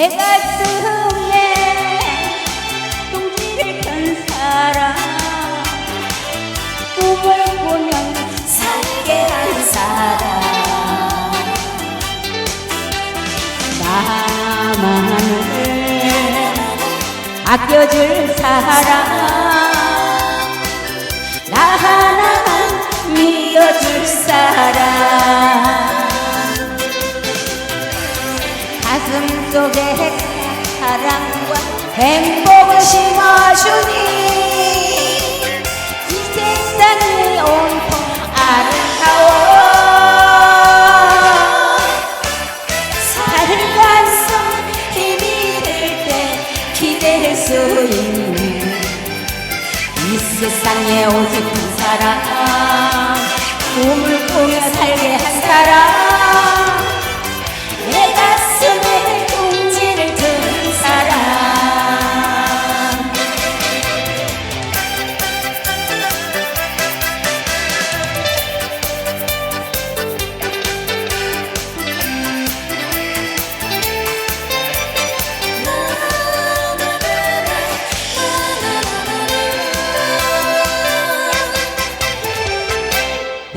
내가 처음에 동지를 큰 사람. 꿈을 보면 살게 한 사람. 나만을 아껴줄 사람. 나 하나만 믿어줄 사람. 가슴 속에 사랑과 행복을 심어주니 이 세상이 온통 아름다워. 살면서 힘이 들 때 기댈 수 있는 이 세상에 오직 한 사람 꿈을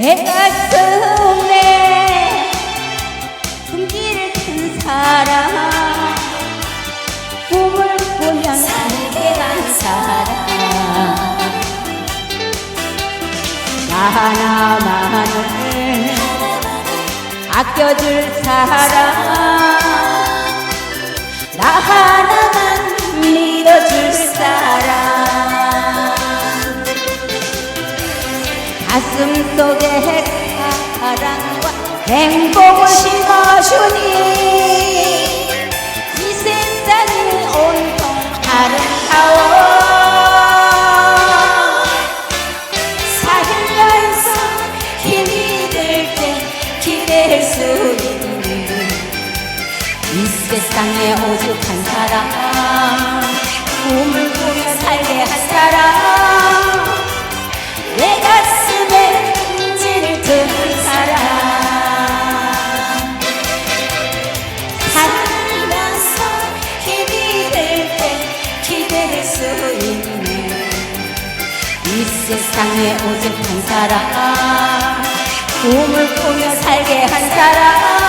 내 가슴에 둥지를 튼 사람 꿈을 꾸며 살게 간 사람. 나 하나만을 아껴줄 사람. 나 하나 가슴 속에 사랑과 행복을 심어주니. 이 세상이 온통 아름다워 살면서 힘이 들 때 기댈 수 있는 이 세상에 오직 한 사람 세상에 오직 한 사람. 꿈을 꾸며 살게 한 사람.